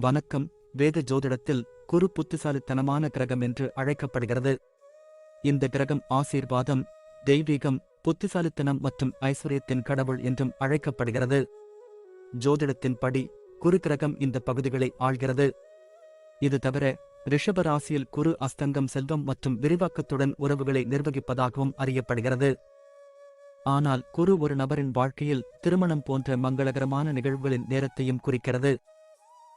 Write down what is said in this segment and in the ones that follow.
வணக்கம். வேத ஜோதிடத்தில் குரு புத்திசாலித்தனமான கிரகம் என்று அழைக்கப்படுகிறது. இந்த கிரகம் ஆசீர்வாதம் தெய்வீகம் புத்திசாலித்தனம் மற்றும் ஐஸ்வர்யத்தின் கடவுள் என்றும் அழைக்கப்படுகிறது. ஜோதிடத்தின் படி குரு கிரகம் இந்த பகுதிகளை ஆள்கிறது. இது தவிர ரிஷப ராசியில் குரு அஸ்தங்கம் செல்வம் மற்றும் விரிவாக்கத்துடன் உறவுகளை நிர்வகிப்பதாகவும் அறியப்படுகிறது. ஆனால் குரு ஒரு நபரின் வாழ்க்கையில் திருமணம் போன்ற மங்களகரமான நிகழ்வுகளின் நேரத்தையும் குறிக்கிறது.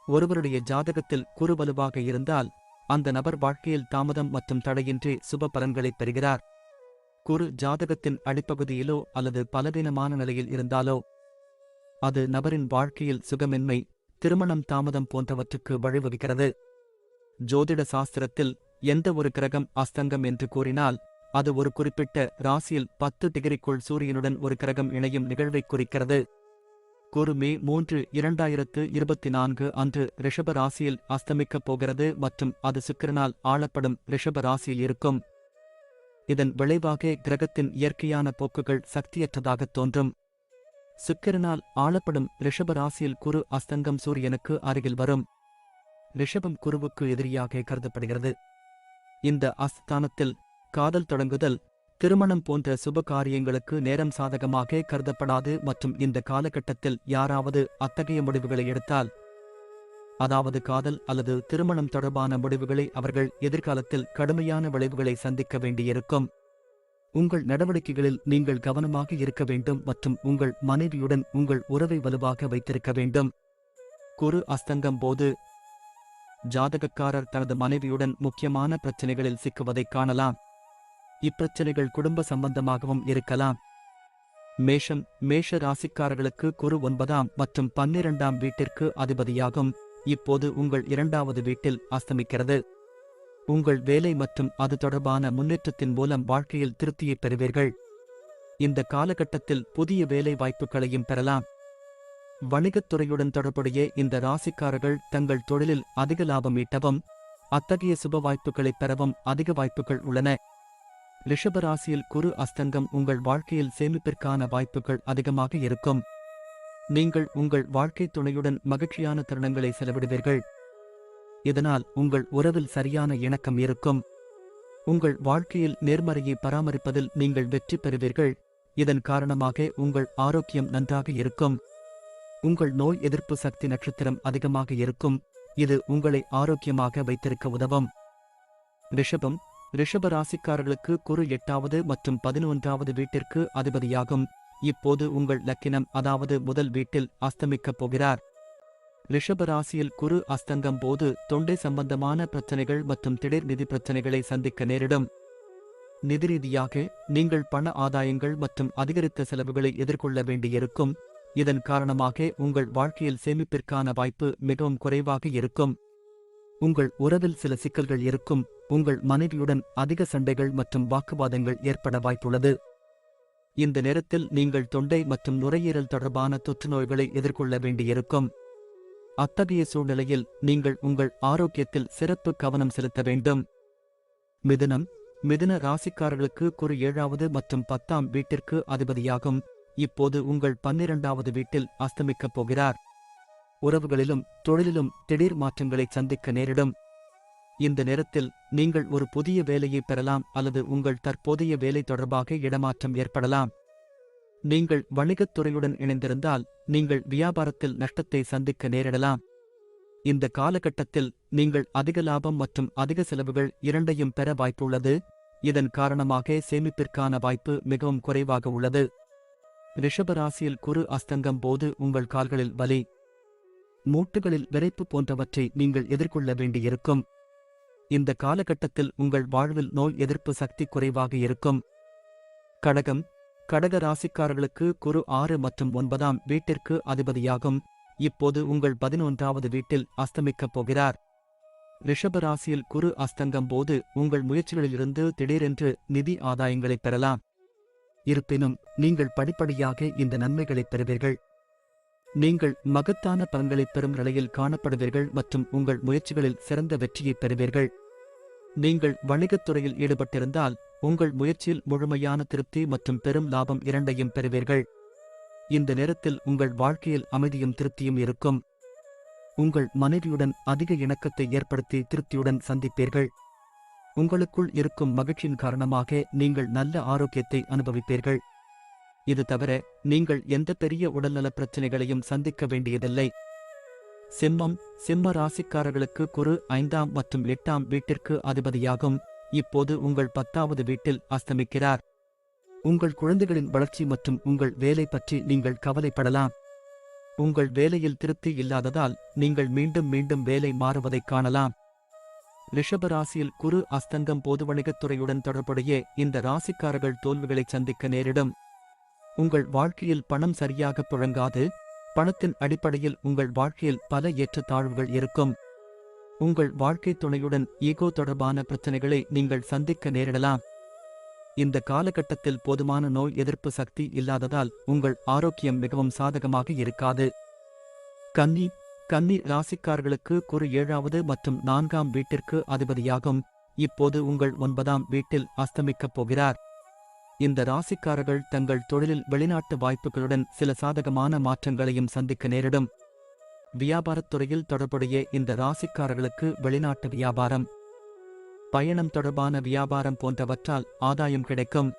ஒருவருடைய ஜாதகத்தில் குரு வலுவாக இருந்தால் அந்த நபர் வாழ்க்கையில் தாமதம் மற்றும் தடையின்றி சுப பலன்களைப் பெறுகிறார். குரு ஜாதகத்தின் அடிப்பகுதியிலோ அல்லது பலவீனமான நிலையில் இருந்தாலோ அது நபரின் வாழ்க்கையில் சுகமின்மை திருமணம் தாமதம் போன்றவற்றுக்கு வழிவகுக்கிறது. ஜோதிட சாஸ்திரத்தில் எந்த ஒரு கிரகம் அஸ்தங்கம் என்று கூறினால் அது ஒரு குறிப்பிட்ட ராசியில் பத்து டிகிரிக்குள் சூரியனுடன் ஒரு கிரகம் இணையும் நிகழ்வைக் குறிக்கிறது. குரு மே மூன்று இரண்டாயிரத்து இருபத்தி நான்கு அன்று ரிஷப ராசியில் அஸ்தமிக்கப் போகிறது மற்றும் அது சுக்கிரனால் ஆளப்படும் ரிஷப ராசியில் இருக்கும். இதன் விளைவாக கிரகத்தின் இயற்கையான போக்குகள் சக்தியற்றதாகத் தோன்றும். சுக்கிரனால் ஆளப்படும் ரிஷப ராசியில் குரு அஸ்தங்கம் சூரியனுக்கு அருகில் வரும். ரிஷபம் குருவுக்கு எதிரியாக கருதப்படுகிறது. இந்த அஸ்தானத்தில் காதல் தொடங்குதல் திருமணம் போன்ற சுப காரியங்களுக்கு நேரம் சாதகமாக கருதப்படாது மற்றும் இந்த காலகட்டத்தில் யாராவது அத்தகைய முடிவுகளை எடுத்தால் அதாவது காதல் அல்லது திருமணம் தொடர்பான முடிவுகளை அவர்கள் எதிர்காலத்தில் கடுமையான விளைவுகளை சந்திக்க வேண்டியிருக்கும். உங்கள் நடவடிக்கைகளில் நீங்கள் கவனமாக இருக்க வேண்டும் மற்றும் உங்கள் மனைவியுடன் உங்கள் உறவை வலுவாக வைத்திருக்க வேண்டும். குரு அஸ்தங்கம் போது ஜாதகக்காரர் தனது மனைவியுடன் முக்கியமான பிரச்சனைகளில் சிக்குவதைக் காணலாம். இப்பிரச்சனைகள் குடும்ப சம்பந்தமாகவும் இருக்கலாம். மேஷம் மேஷ ராசிக்காரர்களுக்கு குரு ஒன்பதாம் மற்றும் பன்னிரண்டாம் வீட்டிற்கு அதிபதியாகும். இப்போது உங்கள் இரண்டாவது வீட்டில் அஸ்தமிக்கிறது. உங்கள் வேலை மற்றும் அது தொடர்பான முன்னேற்றத்தின் மூலம் வாழ்க்கையில் திருப்தியை பெறுவீர்கள். இந்த காலகட்டத்தில் புதிய வேலை வாய்ப்புகளையும் பெறலாம். வணிகத் துறையுடன் தொடர்புடைய இந்த ராசிக்காரர்கள் தங்கள் தொழிலில் அதிக லாபம் ஈட்டவும் அத்தகைய சுப வாய்ப்புகளைப் பெறவும் அதிக வாய்ப்புகள் உள்ளன. ரிஷபராசியில் குரு அஸ்தங்கம் உங்கள் வாழ்க்கையில் சேமிப்பிற்கான வாய்ப்புகள் அதிகமாக இருக்கும். நீங்கள் உங்கள் வாழ்க்கை துணையுடன் மகிழ்ச்சியான தருணங்களை செலவிடுவீர்கள். இதனால் உங்கள் உறவில் சரியான இணக்கம் இருக்கும். உங்கள் வாழ்க்கையில் நேர்மறையை பராமரிப்பதில் நீங்கள் வெற்றி பெறுவீர்கள். இதன் காரணமாக உங்கள் ஆரோக்கியம் நன்றாக இருக்கும். உங்கள் நோய் எதிர்ப்பு சக்தி நட்சத்திரம் அதிகமாக இருக்கும். இது உங்களை ஆரோக்கியமாக வைத்திருக்க உதவும். ரிஷபம் ரிஷப ராசிக்காரர்களுக்கு குரு எட்டாவது மற்றும் பதினொன்றாவது வீட்டிற்கு அதிபதியாகும். இப்போது உங்கள் லக்கினம் அதாவது முதல் வீட்டில் அஸ்தமிக்கப் போகிறார். ரிஷப ராசியில் குரு அஸ்தங்கம் போது தொண்டை சம்பந்தமான பிரச்சனைகள் மற்றும் திடீர் நிதி பிரச்சனைகளை சந்திக்க நேரிடும். நிதி ரீதியாக நீங்கள் பண ஆதாயங்கள் மற்றும் அதிகரித்த செலவுகளை எதிர்கொள்ள வேண்டியிருக்கும். இதன் காரணமாக உங்கள் வாழ்க்கையில் சேமிப்பிற்கான வாய்ப்பு மிகவும் குறைவாக இருக்கும். உங்கள் உறவில் சில சிக்கல்கள் இருக்கும். உங்கள் மனைவியுடன் அதிக சண்டைகள் மற்றும் வாக்குவாதங்கள் ஏற்பட வாய்ப்புள்ளது. இந்த நேரத்தில் நீங்கள் தொண்டை மற்றும் நுரையீரல் தொடர்பான தொற்று நோய்களை எதிர்கொள்ள வேண்டியிருக்கும். அத்தகைய சூழ்நிலையில் நீங்கள் உங்கள் ஆரோக்கியத்தில் சிறப்பு கவனம் செலுத்த வேண்டும். மிதுனம் மிதுன ராசிக்காரர்களுக்கு குறு ஏழாவது மற்றும் பத்தாம் வீட்டிற்கு அதிபதியாகும். இப்போது உங்கள் பன்னிரண்டாவது வீட்டில் அஸ்தமிக்கப் போகிறார். உறவுகளிலும் தொழிலிலும் திடீர் மாற்றங்களை சந்திக்க நேரிடும். இந்த நேரத்தில் நீங்கள் ஒரு புதிய வேலையை பெறலாம் அல்லது உங்கள் தற்போதைய வேலை தொடர்பாக இடமாற்றம் ஏற்படலாம். நீங்கள் வணிகத் துறையுடன் இணைந்திருந்தால் நீங்கள் வியாபாரத்தில் நஷ்டத்தை சந்திக்க நேரிடலாம். இந்த காலகட்டத்தில் நீங்கள் அதிக லாபம் மற்றும் அதிக செலவுகள் இரண்டையும் பெற வாய்ப்புள்ளது. இதன் காரணமாக சேமிப்பிற்கான வாய்ப்பு மிகவும் குறைவாக உள்ளது. ரிஷப ராசியில் குரு அஸ்தங்கம் போது உங்கள் கால்களில் வலி. மூட்டுகளில் விரைப்பு போன்றவற்றை நீங்கள் எதிர்கொள்ள வேண்டியிருக்கும். இந்த காலகட்டத்தில் உங்கள் வாழ்வில் நோய் எதிர்ப்பு சக்தி குறைவாக இருக்கும். கடகம் கடக ராசிக்காரர்களுக்கு குரு ஆறு மற்றும் ஒன்பதாம் வீட்டிற்கு அதிபதியாகும். இப்போது உங்கள் பதினொன்றாவது வீட்டில் அஸ்தமிக்கப் போகிறார். ரிஷப ராசியில் குரு அஸ்தங்கம் போது உங்கள் முயற்சிகளிலிருந்து திடீரென்று நிதி ஆதாயங்களைப் பெறலாம். இருப்பினும் நீங்கள் படிப்படியாக இந்த நன்மைகளைப் பெறுவீர்கள். நீங்கள் மகத்தான பலன்களைப் பெறும் நிலையில் காணப்படுவீர்கள் மற்றும் உங்கள் முயற்சிகளில் சிறந்த வெற்றியைப் பெறுவீர்கள். நீங்கள் வணிகத் துறையில் ஈடுபட்டிருந்தால் உங்கள் முயற்சியில் முழுமையான திருப்தி மற்றும் பெரும் லாபம் இரண்டையும் பெறுவீர்கள். இந்த நேரத்தில் உங்கள் வாழ்க்கையில் அமைதியும் திருப்தியும் இருக்கும். உங்கள் மனைவியுடன் அதிக இணக்கத்தை ஏற்படுத்தி திருப்தியுடன் சந்திப்பீர்கள். உங்களுக்குள் இருக்கும் மகிழ்ச்சியின் காரணமாக நீங்கள் நல்ல ஆரோக்கியத்தை அனுபவிப்பீர்கள். இது தவிர நீங்கள் எந்த பெரிய உடல்நலப் பிரச்சனைகளையும் சந்திக்க வேண்டியதில்லை. சிம்மம் சிம்ம ராசிக்காரர்களுக்கு குரு ஐந்தாம் மற்றும் எட்டாம் வீட்டிற்கு அதிபதியாகும். இப்போது உங்கள் பத்தாவது வீட்டில் அஸ்தமிக்கிறார். உங்கள் குழந்தைகளின் வளர்ச்சி மற்றும் உங்கள் வேலை பற்றி நீங்கள் கவலைப்படலாம். உங்கள் வேலையில் திருப்தி இல்லாததால் நீங்கள் மீண்டும் மீண்டும் வேலை மாறுவதைக் காணலாம். ரிஷபராசியில் குரு அஸ்தங்கம் பொது வணிகத் துறையுடன் தொடர்புடைய இந்த ராசிக்காரர்கள் தோல்விகளை சந்திக்க நேரிடும். உங்கள் வாழ்க்கையில் பணம் சரியாக புழங்காது. பணத்தின் அடிப்படையில் உங்கள் வாழ்க்கையில் பல ஏற்றத்தாழ்வுகள் இருக்கும். உங்கள் வாழ்க்கை துணையுடன் ஈகோ தொடர்பான பிரச்சனைகளை நீங்கள் சந்திக்க நேரிடலாம். இந்த காலகட்டத்தில் போதுமான நோய் எதிர்ப்பு சக்தி இல்லாததால் உங்கள் ஆரோக்கியம் மிகவும் சாதகமாக இருக்காது. கன்னி கன்னி ராசிக்காரர்களுக்கு குறு ஏழாவது மற்றும் நான்காம் வீட்டிற்கு அதிபதியாகும். இப்போது உங்கள் ஒன்பதாம் வீட்டில் அஸ்தமிக்கப் போகிறார். இந்த ராசிக்காரர்கள் தங்கள் தொழிலில் வெளிநாட்டு வாய்ப்புகளுடன் சில சாதகமான மாற்றங்களையும் சந்திக்க நேரிடும். வியாபாரத் துறையில் தொடர்புடைய இந்த ராசிக்காரர்களுக்கு வெளிநாட்டு வியாபாரம் பயணம் தொடர்பான வியாபாரம் போன்றவற்றால் ஆதாயம் கிடைக்கும்.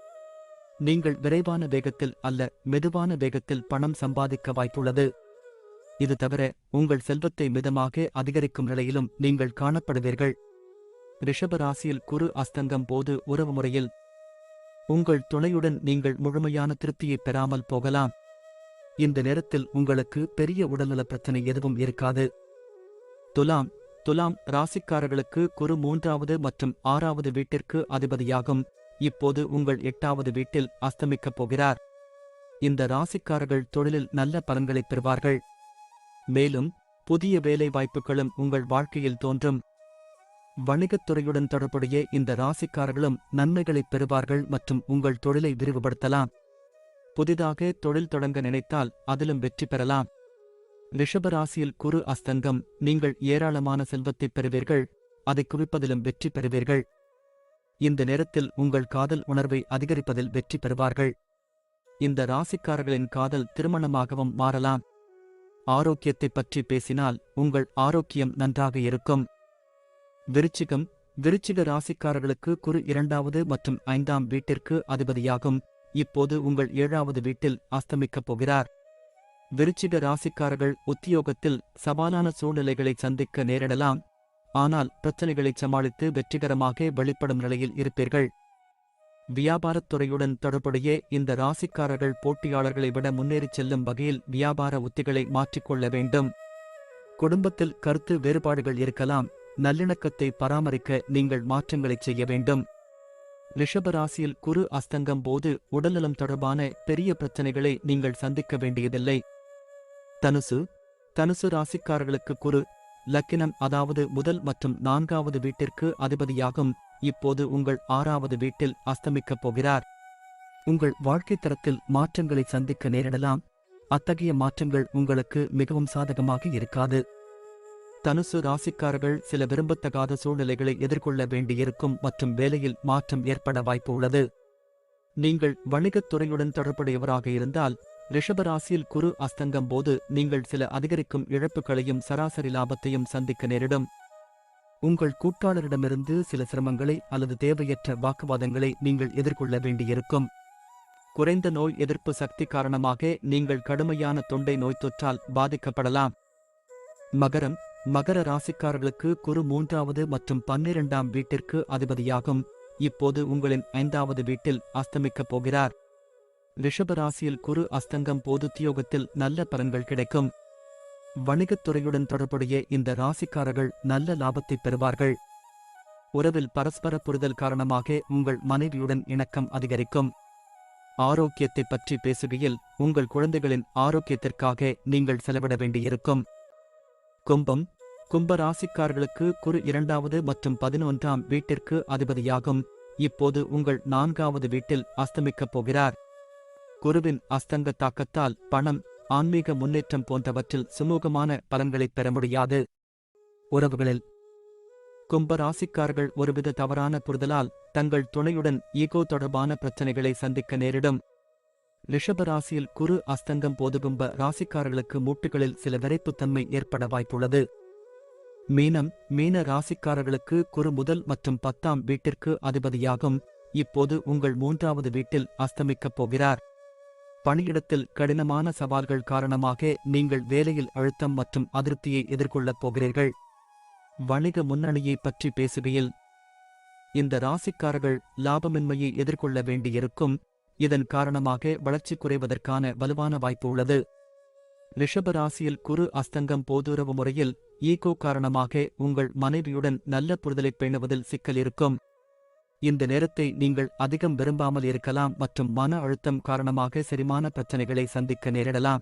நீங்கள் விரைவான வேகத்தில் அல்ல மெதுவான வேகத்தில் பணம் சம்பாதிக்க வாய்ப்புள்ளது. இது தவிர உங்கள் செல்வத்தை மிதமாக அதிகரிக்கும் நிலையிலும் நீங்கள் காணப்படுவீர்கள். ரிஷப ராசியில் குரு அஸ்தங்கம் போது உறவு முறையில் உங்கள் துணையுடன் நீங்கள் முழுமையான திருப்தியை பெறாமல் போகலாம். இந்த நேரத்தில் உங்களுக்கு பெரிய உடல்நல பிரச்சனை எதுவும் இருக்காது. துலாம் துலாம் ராசிக்காரர்களுக்கு குரு மூன்றாவது மற்றும் ஆறாவது வீட்டிற்கு அதிபதியாகும். இப்போது உங்கள் எட்டாவது வீட்டில் அஸ்தமிக்கப் போகிறார். இந்த ராசிக்காரர்கள் தொழிலில் நல்ல பலன்களை பெறுவார்கள். மேலும் புதிய வேலை வாய்ப்புகளும் உங்கள் வாழ்க்கையில் தோன்றும். வணிகத் துறையுடன் தொடர்புடைய இந்த ராசிக்காரர்களும் நன்மைகளைப் பெறுவார்கள் மற்றும் உங்கள் தொழிலை விரிவுபடுத்தலாம். புதிதாக தொழில் தொடங்க நினைத்தால் அதிலும் வெற்றி பெறலாம். ரிஷபராசியில் குரு அஸ்தங்கம் நீங்கள் ஏராளமான செல்வத்தைப் பெறுவீர்கள் அதை குவிப்பதிலும் வெற்றி பெறுவீர்கள். இந்த நேரத்தில் உங்கள் காதல் உணர்வை அதிகரிப்பதில் வெற்றி பெறுவார்கள். இந்த ராசிக்காரர்களின் காதல் திருமணமாகவும் மாறலாம். ஆரோக்கியத்தைப் பற்றி பேசினால் உங்கள் ஆரோக்கியம் நன்றாக இருக்கும். விருச்சிகம் விருச்சிக ராசிக்காரர்களுக்கு குரு இரண்டாவது மற்றும் ஐந்தாம் வீட்டிற்கு அதிபதியாகும். இப்போது உங்கள் ஏழாவது வீட்டில் அஸ்தமிக்கப் போகிறார். விருச்சிக ராசிக்காரர்கள் உத்தியோகத்தில் சவாலான சூழ்நிலைகளை சந்திக்க நேரிடலாம். ஆனால் பிரச்சனைகளை சமாளித்து வெற்றிகரமாக வெளிப்படும் நிலையில் இருப்பீர்கள். வியாபாரத் துறையுடன் தொடர்புடைய இந்த ராசிக்காரர்கள் போட்டியாளர்களை விட முன்னேறிச் செல்லும் வகையில் வியாபார உத்திகளை மாற்றிக்கொள்ள வேண்டும். குடும்பத்தில் கருத்து வேறுபாடுகள் இருக்கலாம். நல்லிணக்கத்தை பராமரிக்க நீங்கள் மாற்றங்களைச் செய்ய வேண்டும். ரிஷபராசியில் குரு அஸ்தங்கம் போது உடல்நலம் தொடர்பான பெரிய பிரச்சனைகளை நீங்கள் சந்திக்க வேண்டியதில்லை. தனுசு தனுசு ராசிக்காரர்களுக்கு குரு லக்கினம் அதாவது முதல் மற்றும் நான்காவது வீட்டிற்கு அதிபதியாகும். இப்போது உங்கள் ஆறாவது வீட்டில் அஸ்தமிக்கப் போகிறார். உங்கள் வாழ்க்கைத் தரத்தில் மாற்றங்களை சந்திக்க நேரிடலாம். அத்தகைய மாற்றங்கள் உங்களுக்கு மிகவும் சாதகமாக இருக்காது. தனுசு ராசிக்காரர்கள் சில விரும்பத்தகாத சூழ்நிலைகளை எதிர்கொள்ள வேண்டியிருக்கும் மற்றும் வேலையில் மாற்றம் ஏற்பட வாய்ப்பு உள்ளது நீங்கள் வணிகத் துறையுடன் தொடர்புடையவராக இருந்தால் ரிஷபராசியில் குரு அஸ்தங்கம் போது நீங்கள் சில அதிகரிக்கும் இழப்புகளையும் சராசரி லாபத்தையும் சந்திக்க நேரிடும். உங்கள் கூட்டாளரிடமிருந்து சில சிரமங்களை அல்லது தேவையற்ற வாக்குவாதங்களை நீங்கள் எதிர்கொள்ள வேண்டியிருக்கும். குறைந்த நோய் எதிர்ப்பு சக்தி காரணமாக நீங்கள் கடுமையான தொண்டை நோய் தொற்றால் பாதிக்கப்படலாம். மகரம் மகர ராசிக்காரர்களுக்கு குரு மூன்றாவது மற்றும் பன்னிரண்டாம் வீட்டிற்கு அதிபதியாகும். இப்போது உங்களின் ஐந்தாவது வீட்டில் அஸ்தமிக்கப் போகிறார். ரிஷப ராசியில் குரு அஸ்தங்கம் பொதுத்தியோகத்தில் நல்ல பலன்கள் கிடைக்கும். வணிகத் துறையுடன் தொடர்புடைய இந்த ராசிக்காரர்கள் நல்ல லாபத்தைப் பெறுவார்கள். உறவில் பரஸ்பர புரிதல் காரணமாக உங்கள் மனைவியுடன் இணக்கம் அதிகரிக்கும். ஆரோக்கியத்தைப் பற்றி பேசுகையில் உங்கள் குழந்தைகளின் ஆரோக்கியத்திற்காக நீங்கள் செலவிட வேண்டியிருக்கும். கும்பம் கும்ப ராசிக்காரர்களுக்கு குரு இரண்டாவது மற்றும் பதினொன்றாம் வீட்டிற்கு அதிபதியாகும். இப்போது உங்கள் நான்காவது வீட்டில் அஸ்தமிக்கப் போகிறார். குருவின் அஸ்தங்க தாக்கத்தால் பணம் ஆன்மீக முன்னேற்றம் போன்றவற்றில் சுமூகமான பலன்களைப் பெற முடியாது. உறவுகளில் கும்ப ராசிக்காரர்கள் ஒருவித தவறான புரிதலால் தங்கள் துணையுடன் ஈகோ தொடர்பான பிரச்சனைகளை சந்திக்க நேரிடும். ரிஷபராசியில் குரு அஸ்தங்கம் போதுகும்ப ராசிக்காரர்களுக்கு மூட்டுகளில் சில விரைப்புத்தன்மை ஏற்பட வாய்ப்புள்ளது. மீனம் மீன ராசிக்காரர்களுக்கு குரு முதல் மற்றும் பத்தாம் வீட்டிற்கு அதிபதியாகும். இப்போது உங்கள் மூன்றாவது வீட்டில் அஸ்தமிக்கப் போகிறார். பணியிடத்தில் கடினமான சவால்கள் காரணமாக நீங்கள் வேலையில் அழுத்தம் மற்றும் அதிருப்தியை எதிர்கொள்ளப் போகிறீர்கள். வணிக முன்னணியை பற்றி பேசுகையில் இந்த ராசிக்காரர்கள் லாபமின்மையை எதிர்கொள்ள வேண்டியிருக்கும். இதன் காரணமாக வளர்ச்சி குறைவதற்கான வலுவான வாய்ப்பு உள்ளது. ரிஷப ராசியில் குரு அஸ்தங்கம் போதுறவு முறையில் ஈகோ காரணமாக உங்கள் மனைவியுடன் நல்ல புரிதலைப் பேணுவதில் சிக்கல் இருக்கும். இந்த நேரத்தை நீங்கள் அதிகம் விரும்பாமல் இருக்கலாம் மற்றும் மன அழுத்தம் காரணமாக செரிமான பிரச்சனைகளை சந்திக்க நேரிடலாம்.